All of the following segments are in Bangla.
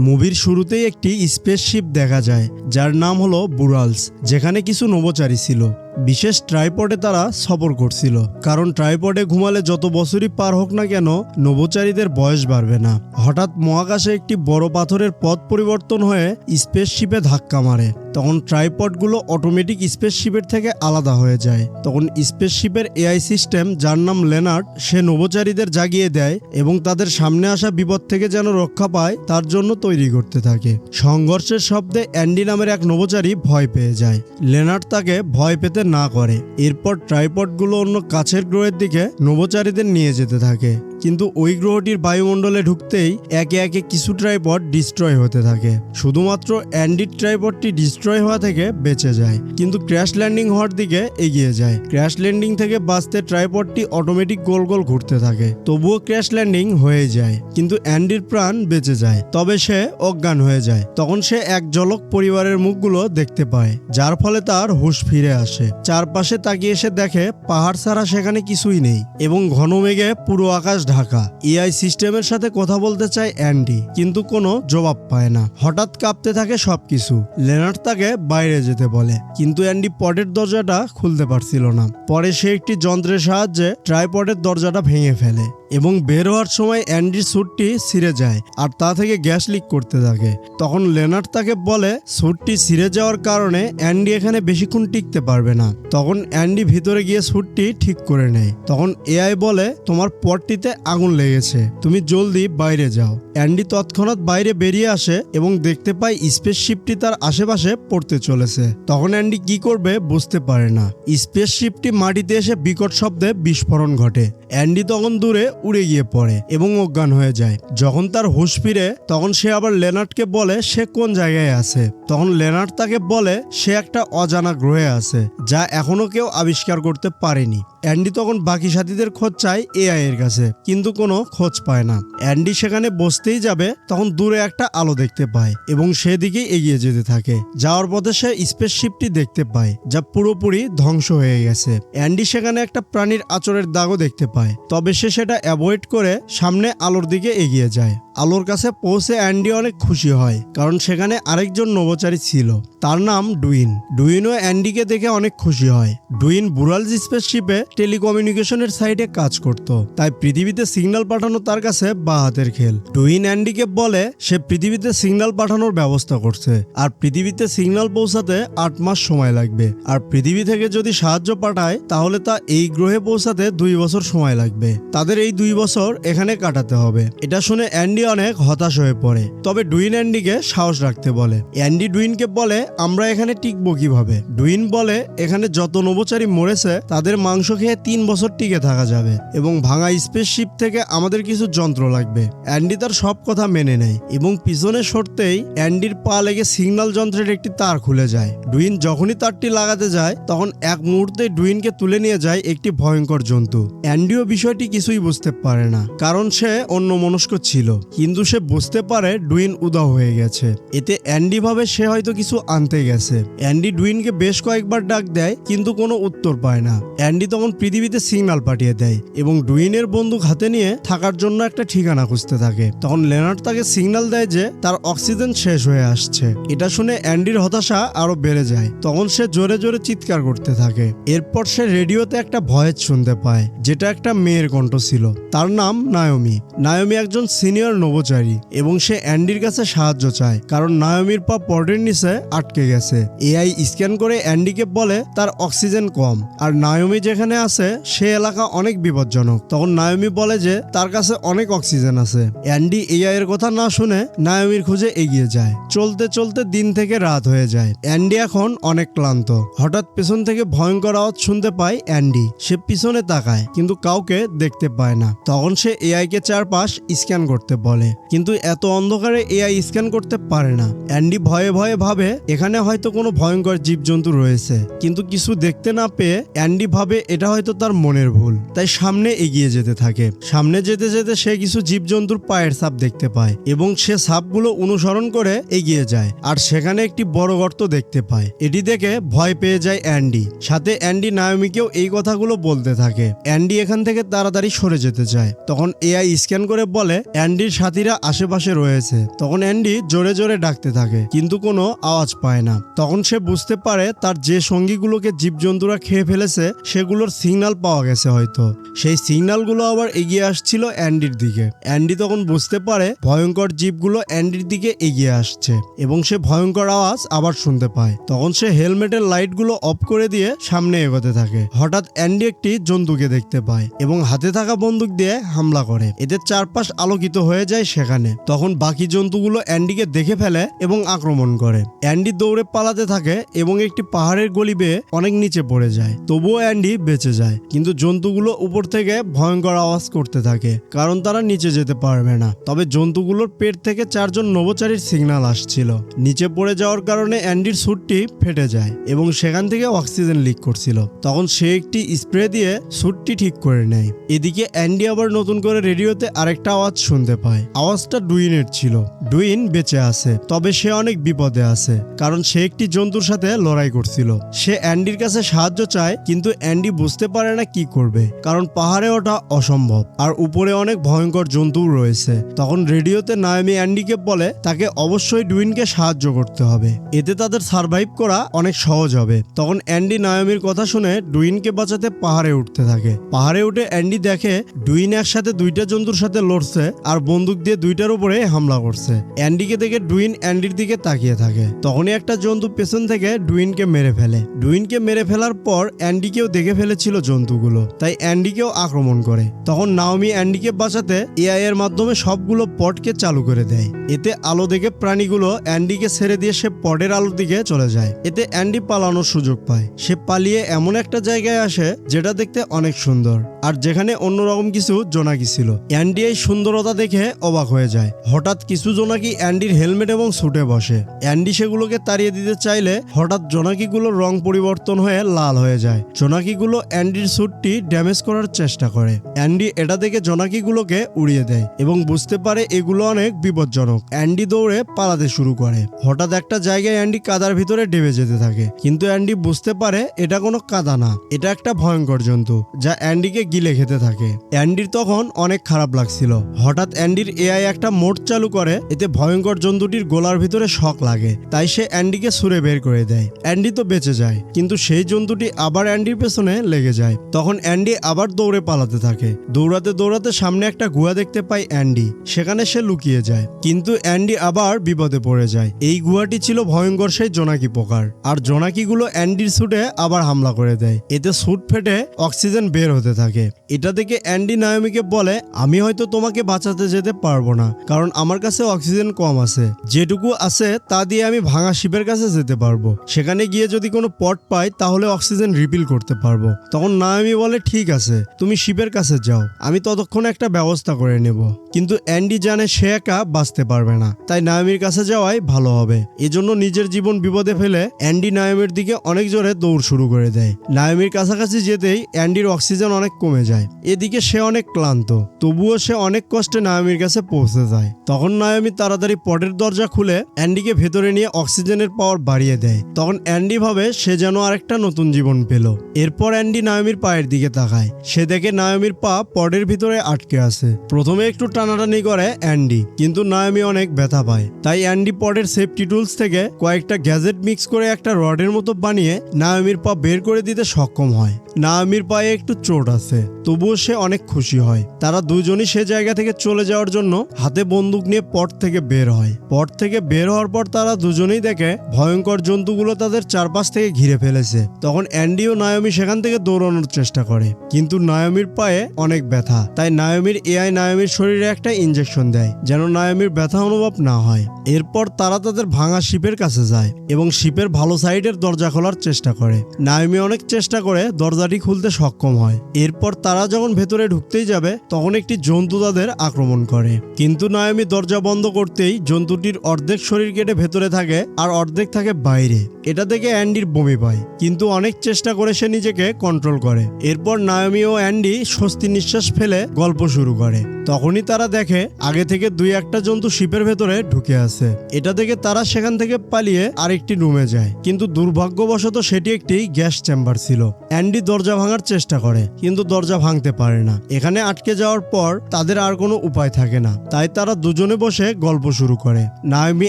মুভির শুরুতেই একটি স্পেসশিপ দেখা যায় যার নাম হলো বুরালস যেখানে কিছু নবচারী ছিল। বিশেষ ট্রাইপডে তারা সফর করছিল। কারণ ট্রাইপডে ঘুমালে যত বছরই পার হোক না কেন, নভোচারীদের বয়স বাড়বে না। হঠাৎ মহাকাশে একটি বড় পাথরের পথ পরিবর্তন হয়ে স্পেসশিপে ধাক্কা মারে। তখন ট্রাইপডগুলো অটোমেটিক স্পেসশিপের থেকে আলাদা হয়ে যায়। তখন স্পেসশিপের এআই সিস্টেম, যার নাম লেনার্ড, সে নভোচারীদের জাগিয়ে দেয় এবং তাদের সামনে আসা বিপদ থেকে যেন রক্ষা পায়, তার জন্য তৈরি করতে থাকে। সংঘর্ষের শব্দে অ্যান্ডি নামের এক নভোচারী ভয় পেয়ে যায়। লেনার্ড তাকে ভয় পেতে না করে। এরপর ট্রাইপডগুলো অন্য কাছের গ্রহের দিকে নভোচারীদের নিয়ে যেতে থাকে। কিন্তু ওই গ্রহটির বায়ুমণ্ডলে ঢুকতেই একে একে কিছু ট্রাইপড ডিস্ট্রয় হতে থাকে। শুধুমাত্র অ্যান্ডিড ট্রাইপডটি ডিস্ট্রয় হওয়া থেকে বেঁচে যায়, কিন্তু ক্র্যাশ ল্যান্ডিং হওয়ার দিকে এগিয়ে যায়। ক্র্যাশ ল্যান্ডিং থেকে বাঁচতে ট্রাইপডটি অটোমেটিক গোল গোল ঘুরতে থাকে, তবুও ক্র্যাশ ল্যান্ডিং হয়ে যায়, কিন্তু অ্যান্ডির প্রাণ বেঁচে যায়, তবে সে অজ্ঞান হয়ে যায়। তখন সে এক জলক পরিবারের মুখগুলো দেখতে পায়, যার ফলে তার হুঁশ ফিরে আসে। চারপাশে তাকিয়ে এসে দেখে, পাহাড় ছাড়া সেখানে কিছুই নেই, এবং ঘন মেঘে পুরো আকাশ ঢাকা। এআই সিস্টেমের সাথে কথা বলতে চায় অ্যান্ডি, কিন্তু কোনো জবাব পায় না। হঠাৎ কাঁপতে থাকে সবকিছু। লেনার্ড তাকে বাইরে যেতে বলে, কিন্তু অ্যান্ডি পটের দরজাটা খুলতে পারছিল না। পরে সে একটি যন্ত্রের সাহায্যে ট্রাইপডের দরজাটা ভেঙে ফেলে। এবং বের হওয়ার সময় অ্যান্ডির স্যুটটি ছিঁড়ে যায় আর তা থেকে গ্যাস লিক করতে থাকে। তখন লেনার্ড তাকে বলে স্যুটটি ছিঁড়ে যাওয়ার কারণে অ্যান্ডি এখানে বেশিক্ষণ টিকতে পারবে না। তখন অ্যান্ডি ভিতরে গিয়ে স্যুটটি ঠিক করে নেয়। তখন এআই বলে, তোমার পটটিতে আগুন লেগেছে, তুমি জলদি বাইরে যাও। অ্যান্ডি তৎক্ষণাৎ বাইরে বেরিয়ে আসে এবং দেখতে পায় স্পেসশিপটি তার আশেপাশে পড়তে চলেছে। তখন অ্যান্ডি কি করবে বুঝতে পারে না। স্পেসশিপটি মাটিতে এসে বিকট শব্দে বিস্ফোরণ ঘটে। অ্যান্ডি তখন দূরে উড়ে গিয়ে পড়ে এবং অজ্ঞান হয়ে যায়। যখন তার হুঁশ ফিরে, তখন সে আবার লেনার্ডকে বলে সে কোন জায়গায় আছে। তখন লেনার্ড তাকে বলে সে একটা অজানা গ্রহে আছে, যা এখনও কেউ আবিষ্কার করতে পারেনি। অ্যান্ডি তখন বাকি সাথীদের খোঁজ চায় এআই এর কাছে, কিন্তু কোনো খোঁজ পায় না। অ্যান্ডি সেখানে বসতেই যাবে, তখন দূরে একটা আলো দেখতে পায় এবং সেদিকেই এগিয়ে যেতে থাকে। যাওয়ার পথে সে স্পেস স্পেসশিপটি দেখতে পায়, যা পুরোপুরি ধ্বংস হয়ে গেছে। অ্যান্ডি সেখানে একটা প্রাণীর আচরের দাগও দেখতে পায়, তবে সে সেটা অ্যাভয়েড করে সামনে আলোর দিকে এগিয়ে যায়। আলোর কাছে পৌঁছে অ্যান্ডি অনেক খুশি হয়, কারণ সেখানে আরেকজন নভোচারী ছিল। তার নাম ডুইন। ডুইনও অ্যান্ডিকে দেখে অনেক খুশি হয়। ডুইন বুরালজ স্পেসশিপে টেলিকমিউনিকেশনের সাইডে কাজ করত, তাই পৃথিবীতে সিগন্যাল পাঠানো তার কাছে বা হাতের খেল। ডুইন অ্যান্ডিকে বলে, সে পৃথিবীতে সিগন্যাল পাঠানোর ব্যবস্থা করছে, আর পৃথিবীতে সিগন্যাল পৌঁছাতে আট মাস সময় লাগবে। আর পৃথিবী থেকে যদি সাহায্য পাঠায়, তাহলে তা এই গ্রহে পৌঁছাতে দুই বছর সময় লাগবে। তাদের এই দুই বছর এখানে কাটাতে হবে। এটা শুনে অ্যান্ডি অনেক হতাশ হয়ে পড়ে। তবে ডুইন অ্যান্ডিকে সাহস রাখতে বলে। অ্যান্ডি ডুইনকে বলে, আমরা এখানে টিকবো কীভাবে? ডুইন বলে, এখানে যত নভোচারী মরেছে, তাদের মাংস খেয়ে তিন বছর টিকে থাকা যাবে এবং ভাঙা স্পেসশিপ থেকে আমাদের কিছু যন্ত্র লাগবে। অ্যান্ডি তার সব কথা মেনে নেয় এবং পিছনে সরতেই অ্যান্ডির পা লেগে সিগন্যাল যন্ত্রের একটি তার খুলে যায়। ডুইন যখনই তারটি লাগাতে যায়, তখন এক মুহূর্তে ডুইনকে তুলে নিয়ে যায় একটি ভয়ঙ্কর জন্তু। অ্যান্ডিও বিষয়টি কিছুই বুঝতে পারে না, কারণ সে অন্য মনস্ক ছিল। কিন্তু সে বুঝতে পারে ডুইন উদাও হয়ে গেছে। এতে অ্যান্ডি ভাবে সে হয়তো কিছু আনতে গেছে। অ্যান্ডি ডুইনকে বেশ কয়েকবার ডাক দেয়, কিন্তু কোনো উত্তর পায় না। অ্যান্ডি তখন পৃথিবীতে সিগনাল পাঠিয়ে দেয় এবং ডুইনের বন্দুক হাতে নিয়ে থাকার জন্য একটা ঠিকানা খুঁজতে থাকে। তখন লেনার্ড তাকে সিগন্যাল দেয় যে তার অক্সিজেন শেষ হয়ে আসছে। এটা শুনে অ্যান্ডির হতাশা আরও বেড়ে যায়। তখন সে জোরে জোরে চিৎকার করতে থাকে। এরপর সে রেডিওতে একটা ভয়েস শুনতে পায়, যেটা একটা মেয়ের কণ্ঠ ছিল। তার নাম নায়মি। নায়মি একজন সিনিয়র নভোচারী এবং সে অ্যান্ডির কাছে সাহায্য চায়, কারণ নায়মির পা পটের নিচে আটকে গেছে। এআই স্ক্যান করে অ্যান্ডিকে বলে তার অক্সিজেন কম। আর নায়মি যেখানে আছে, সে এলাকা অনেক বিপজ্জনক। তখন নায়মি বলে যে তার কাছে অনেক অক্সিজেন আছে। অ্যান্ডি এআই এর কথা না শুনে নায়মির খুঁজে এগিয়ে যায়। চলতে চলতে দিন থেকে রাত হয়ে যায়। অ্যান্ডি এখন অনেক ক্লান্ত। হঠাৎ পেছন থেকে ভয়ঙ্কর আওয়াজ শুনতে পায় অ্যান্ডি। সে পিছনে তাকায়, কিন্তু কাউকে দেখতে পায় না। তখন সে এআই কে চারপাশ স্ক্যান করতে বলে। কিন্তু এত অন্ধকারে এআই স্ক্যান করতে পারে না। অ্যান্ডি ভয়ে ভয়ে ভাবে, এখানে হয়তো কোনো ভয়ঙ্কর জীবজন্তু রয়েছে। কিন্তু কিছু দেখতে না পেয়ে অ্যান্ডি ভাবে এটা হয়তো তার মনের ভুল। তাই সামনে এগিয়ে যেতে থাকে। সামনে যেতে যেতে সে কিছু জীবজন্তুর পায়ের ছাপ দেখতে পায় এবং সে ছাপগুলো অনুসরণ করে এগিয়ে যায় আর সেখানে একটি বড় গর্ত দেখতে পায়। এটি দেখে ভয় পেয়ে যায় অ্যান্ডি। সাথে অ্যান্ডি নায়মিকেও এই কথাগুলো বলতে থাকে। অ্যান্ডি এখান থেকে তাড়াতাড়ি সরে যেতে চায়। তখন এআই স্ক্যান করে বলে, অ্যান্ডির সাথীরা আশেপাশে রয়েছে। তখন অ্যান্ডি জোরে জোরে ডাকতে থাকে, কিন্তু কোনো আওয়াজ পায় না। তখন সে বুঝতে পারে তার যে সঙ্গীগুলোকে জীবজন্তুরা খেয়ে ফেলেছে, সেগুলোর সিগন্যাল পাওয়া গেছে হয়তো। সেই সিগন্যালগুলো আবার এগিয়ে আসছিল অ্যান্ডির দিকে। অ্যান্ডি তখন বুঝতে পারে ভয়ঙ্কর জীবগুলো অ্যান্ডির দিকে এগিয়ে আসছে এবং সে ভয়ঙ্কর আওয়াজ আবার শুনতে পায়। তখন সে হেলমেটের লাইটগুলো অফ করে দিয়ে সামনে এগোতে থাকে। হঠাৎ অ্যান্ডি একটি জন্তুকে দেখতে পায় এবং হাতে থাকা বন্দুক দিয়ে হামলা করে। এদের চারপাশ আলোকিত হয়ে যায় সেখানে। তখন বাকি জন্তুগুলো অ্যান্ডিকে দেখে ফেলে এবং আক্রমণ করে। অ্যান্ডি দৌড়ে পালাতে থাকে এবং একটি পাহাড়ের গলি বেয়ে অনেক নিচে পড়ে যায়। তবুও অ্যান্ডি বেঁচে যায়। কিন্তু জন্তুগুলো উপর থেকে ভয়ঙ্কর আওয়াজ করতে থাকে, কারণ তারা নিচে যেতে পারবে না। তবে জন্তুগুলোর পেট থেকে চারজন নভোচারীর সিগন্যাল আসছিল। নিচে পড়ে যাওয়ার কারণে অ্যান্ডির স্যুটটি ফেটে যায় এবং সেখান থেকে অক্সিজেন লিক করছিল। তখন সে একটি স্প্রে দিয়ে স্যুটটি ঠিক করে নেয়। এদিকে অ্যান্ডি আবার নতুন করে রেডিওতে আরেকটা আওয়াজ শুনতে পায়। আওয়াজটা ডুইনের ছিল। ডুইন বেঁচে আছে, তবে সে অনেক বিপদে আছে, কারণ সে একটি জন্তুর সাথে লড়াই করছিল। সে অ্যান্ডির কাছে সাহায্য চায়, কিন্তু অ্যান্ডি বুঝতে পারে না কি করবে, কারণ পাহাড়ে ওঠা অসম্ভব, আর উপরে অনেক ভয়ঙ্কর জন্তু রয়েছে। তখন রেডিওতে নায়ামি অ্যান্ডিকে বলে, তাকে অবশ্যই ডুইনকে সাহায্য করতে হবে। এতে তাদের সার্ভাইভ করা অনেক সহজ হবে। তখন অ্যান্ডি নায়ামির কথা শুনে ডুইনকে বাঁচাতে পাহাড়ে উঠতে থাকে। পাহাড়ে উঠে অ্যান্ডি দেখে ডুইন একসাথে দুইটা জন্তুর সাথে লড়ছে, আর বন্দুক দিয়ে দুইটার উপরে হামলা করছে। অ্যান্ডিকে দেখে ডুইন অ্যান্ডির দিকে তাকিয়ে থাকে। তখনই একটা জন্তু পেছন থেকে ডুইনকে মেরে ফেলে। ডুইনকে মেরে ফেলার পর অ্যান্ডিকেও দেখে ফেলেছিল জন্তুগুলো। তাই অ্যান্ডিকেও আক্রমণ করে। তখন নাওমি অ্যান্ডিকে বাঁচাতে এআই এর মাধ্যমে সবগুলো পটকে চালু করে দেয়। এতে আলো দেখে প্রাণীগুলো অ্যান্ডিকে ছেড়ে দিয়ে সে পটের আলোর দিকে চলে যায়। এতে অ্যান্ডি পালানোর সুযোগ পায়। সে পালিয়ে এমন একটা জায়গায় আসে যেটা দেখতে অনেক সুন্দর। আর যেখানে অন্যরকম কিছু জোনাকি ছিল। অ্যান্ডি এই সুন্দরতা দেখে অবাক হয়ে যায়। হঠাৎ কিছু জোনাকি অ্যান্ডির হেলমেট এবং স্যুটে বসে। অ্যান্ডি সেগুলোকে তাড়িয়ে দিতে চাইলে হঠাৎ জোনাকিগুলোর রং পরিবর্তন হয়ে লাল হয়ে যায়। জোনাকিগুলো অ্যান্ডির স্যুটটি ড্যামেজ করার চেষ্টা করে। অ্যান্ডি এটা দেখে জোনাকিগুলোকে উড়িয়ে দেয় এবং বুঝতে পারে এগুলো অনেক বিপজ্জনক। অ্যান্ডি দৌড়ে পালাতে শুরু করে। হঠাৎ একটা জায়গায় অ্যান্ডি কাদার ভিতরে ডেবে যেতে থাকে। কিন্তু অ্যান্ডি বুঝতে পারে এটা কোনো কাদা না। এটা একটা ভয়ঙ্কর জন্তু, যা অ্যান্ডিকে গিলে খেতে থাকে। অ্যান্ডির তখন অনেক খারাপ লাগছিল। হঠাৎ অ্যান্ডির এআই একটা মোট চালু করে, এতে ভয়ঙ্কর জন্তুটির গোলার ভিতরে শক লাগে, তাই সে অ্যান্ডিকে সুরে বের করে দেয়। অ্যান্ডি তো বেঁচে যায়, কিন্তু সেই জন্তুটি আবার অ্যান্ডির পেছনে লেগে যায়। তখন অ্যান্ডি আবার দৌড়ে পালাতে থাকে। দৌড়াতে দৌড়াতে সামনে একটা গুহা দেখতে পায় অ্যান্ডি, সেখানে সে লুকিয়ে যায়। কিন্তু অ্যান্ডি আবার বিপদে পড়ে যায়। এই গুহাটি ছিল ভয়ঙ্কর সেই জোনাকি পোকার, আর জোনাকিগুলো অ্যান্ডির স্যুটে আবার হামলা করে দেয়। এতে স্যুট ফেটে অক্সিজেন বের হতে থাকে। এটা দেখে অ্যান্ডি নায়মিকে বলে, আমি হয়তো তোমাকে বাঁচাতে যেতে পারব না, কারণ আমার কাছে অক্সিজেন কম আছে। যেটুকু আছে, তা দিয়ে আমি ভাঙা শিপের কাছে যেতে পারব। সেখানে গিয়ে যদি কোনো পট পাই, তাহলে অক্সিজেন রিপিল করতে পারব। তখন নায়মি বলে, ঠিক আছে, তুমি শিপের কাছে যাও। আমি ততক্ষণ একটা ব্যবস্থা করে নেব। কিন্তু অ্যান্ডি জানে সে একা বাঁচতে পারবে না। তাই নায়মির কাছে যাওয়াই ভালো হবে। এজন্য নিজের জীবন বিপদে ফেলে অ্যান্ডি নায়মের দিকে অনেক জোরে দৌড় শুরু করে দেয়। নায়মির কাছাকাছি যেতেই অ্যান্ডির অক্সিজেন অনেক কমে যায়। এদিকে সে অনেক ক্লান্ত। তবুও সে অনেক কষ্টে নায়মির কাছে পৌঁছে যায়। তখন নায়মি তাড়াতাড়ি পটের দরজা খুলে অ্যান্ডিকে ভেতরে নিয়ে অক্সিজেনের পাওয়ার বাড়িয়ে দেয়। তখন অ্যান্ডি ভাবে সে যেন আরেকটা নতুন জীবন পেল। এরপর অ্যান্ডি নায়মির পায়ের দিকে তাকায়। সে দেখে নায়মির পা পটের ভিতরে আটকে আছে। প্রথমে একটু টানাটানি করে অ্যান্ডি, কিন্তু নায়মি অনেক ব্যথা পায়। তাই অ্যান্ডি পটের সেফটি টুলস থেকে কয়েকটা গ্যাজেট মিক্স করে একটা রডের মতো বানিয়ে নায়মির পা বের করে দিতে সক্ষম হয়। নায়মির পায়ে একটু চোট আছে, তবুও সে অনেক খুশি হয়। তারা দুজনই সে জায়গা থেকে চলে যাওয়ার জন্য হাতে বন্দুক নিয়ে পট থেকে বের হয়। পট থেকে বের হওয়ার পর তারা দুজনেই দেখে ভয়ঙ্কর জন্তুগুলো তাদের চারপাশ থেকে ঘিরে ফেলেছে। তখন অ্যান্ডি ও নায়মি সেখান থেকে দৌড়ানোর চেষ্টা করে। কিন্তু নায়মির পায়ে অনেক ব্যথা। তাই নায়মির এআই নায়মির শরীরে একটা ইঞ্জেকশন দেয়, যেন নায়মির ব্যথা অনুভব না হয়। এরপর তারা তাদের ভাঙা শিপের কাছে যায় এবং শিপের ভালো সাইডের দরজা খোলার চেষ্টা করে। নায়মি অনেক চেষ্টা করে দরজাটি খুলতে সক্ষম হয়। এরপর তারা যখন ভেতরে ঢুকতেই যাবে, তখন একটি জন্তু তাদের আক্রমণ করে। কিন্তু নায়মি দরজা বন্ধ করতেই জন্তুটির অর্ধেক শরীর কেটে ভেতরে থাকে আর অর্ধেক থাকে বাইরে। এটা দেখে অ্যান্ডির বমি পায়, কিন্তু অনেক চেষ্টা করে সে নিজেকে কন্ট্রোল করে। এরপর নায়মি ও অ্যান্ডি স্বস্তি নিঃশ্বাস ফেলে গল্প শুরু করে। তখনই তারা দেখে আগে থেকে দুই একটা জন্তু শিপের ভেতরে ঢুকে আছে। এটা দেখে তারা সেখান থেকে পালিয়ে আরেকটি রুমে যায়। কিন্তু দুর্ভাগ্যবশত সেটি একটি গ্যাস চেম্বার ছিল। অ্যান্ডি দরজা ভাঙার চেষ্টা করে, কিন্তু দরজা ভাঙতে পারে না। এখানে আটকে যাওয়ার পর তাদের আর কোনো উপায় থাকে থাকে না। তাই তারা দুজনে বসে গল্প শুরু করে। নাওমি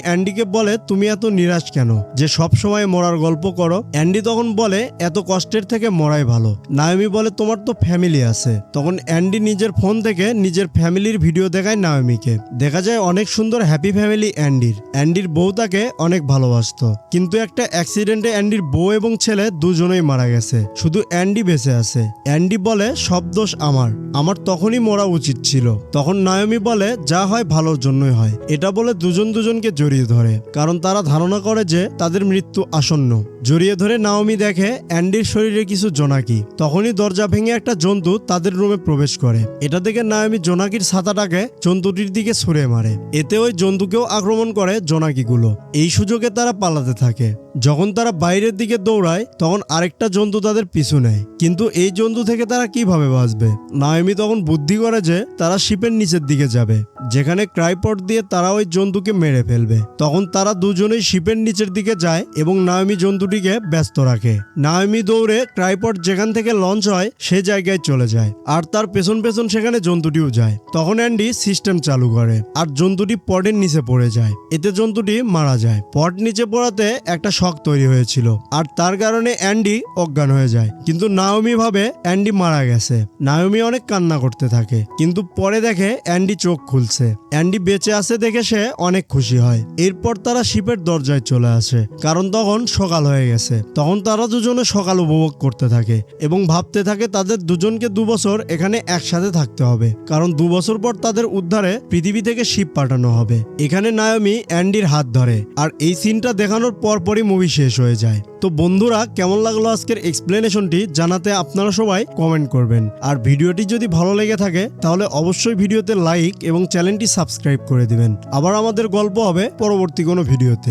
অ্যান্ডিকে বলে, তুমি এত নিরাশ কেন? যে সব সময় মরার গল্প করো? অ্যান্ডি তখন বলে, এত কষ্টের থেকে মরাই ভালো। নাওমি বলে, তোমার তো ফ্যামিলি আছে। তখন অ্যান্ডি নিজের ফোন থেকে নিজের ফ্যামিলির ভিডিও দেখায় নাওমিকে দেখা যায় অনেক সুন্দর, হ্যাপি ফ্যামিলি অ্যান্ডির। অ্যান্ডির বউ তাকে অনেক ভালোবাসতো। কিন্তু একটা অ্যাক্সিডেন্টে অ্যান্ডির বউ এবং ছেলে দুজনেই মারা গেছে। শুধু অ্যান্ডি বেঁচে আছে। অ্যান্ডি বলে, সব দোষ আমার। আমার তখনই মরা উচিত ছিল। তখন নায়মি বলে যা হয় ভালোর জন্যই হয়। এটা বলে দুজন দুজনকে জড়িয়ে ধরে, কারণ তারা ধারণা করে যে তাদের মৃত্যু আসন্ন। জড়িয়ে ধরে নাওমি দেখে, অ্যান্ডির শরীরে কিছু জোনাকি। তখনই দরজা ভেঙে একটা জন্তু তাদের রুমে প্রবেশ করে। এটা দেখে নাওমি জোনাকির ছাতাটাকে জন্তুটির দিকে ছুঁড়ে মারে। এতে ওই জন্তুকেও আক্রমণ করে জোনাকিগুলো। এই সুযোগে তারা পালাতে থাকে। যখন তারা বাইরের দিকে দৌড়ায়, তখন আরেকটা জন্তু তাদের পিছু নেয়। কিন্তু এই জন্তু থেকে তারা কীভাবে বাঁচবে? নাওমি তখন বুদ্ধি করে যে তারা শিপের নিচের দিকে যাবে। যেখানে ক্রাইপট দিয়ে তারা ওই জন্তুকে মেরে ফেলবে। তখন তারা দুজনেই শিপের নিচের দিকে যায় এবং নায়মি জন্তুটিকে ব্যস্ত রাখে। নায়মি দৌড়ে ক্রাইপট যেখান থেকে লঞ্চ হয়, সে জায়গায় চলে যায় আর তার পেছন পেছন সেখানে জন্তুটিও যায়। তখন অ্যান্ডি সিস্টেম চালু করে আর জন্তুটি পটের নিচে পড়ে যায়। এতে জন্তুটি মারা যায়। পট নিচে পড়াতে একটা শখ তৈরি হয়েছিল আর তার কারণে অ্যান্ডি অজ্ঞান হয়ে যায়। কিন্তু নাওমি ভাবে অ্যান্ডি মারা গেছে। নাওমি অনেক কান্না করতে থাকে। কিন্তু পরে দেখে অ্যান্ডি চোখ খুলছে। অ্যান্ডি বেঁচে আছে দেখে সে অনেক খুশি হয়। এরপর তারা শিপের দরজায় চলে আসে, কারণ তখন সকাল হয়ে গেছে। তখন তারা দুজনে সকাল উপভোগ করতে থাকে এবং ভাবতে থাকে তাদের দুজনকে দু বছর এখানে একসাথে থাকতে হবে, কারণ দু বছর পর তাদের উদ্ধারে পৃথিবী থেকে শিপ পাঠানো হবে। এখানে নায়মি অ্যান্ডির হাত ধরে, আর এই সিনটা দেখানোর পরপরই মুভি শেষ হয়ে যায়। তো বন্ধুরা, কেমন লাগল আজকের এক্সপ্লেনেশনটি জানাতে আপনারা সবাই কমেন্ট করবেন। আর ভিডিওটি যদি ভালো লেগে থাকে, তাহলে অবশ্যই ভিডিওতে লাইক এবং চ্যানেলটি সাবস্ক্রাইব করে দিবেন। আবার আমাদের গল্প হবে পরবর্তী কোনো ভিডিওতে।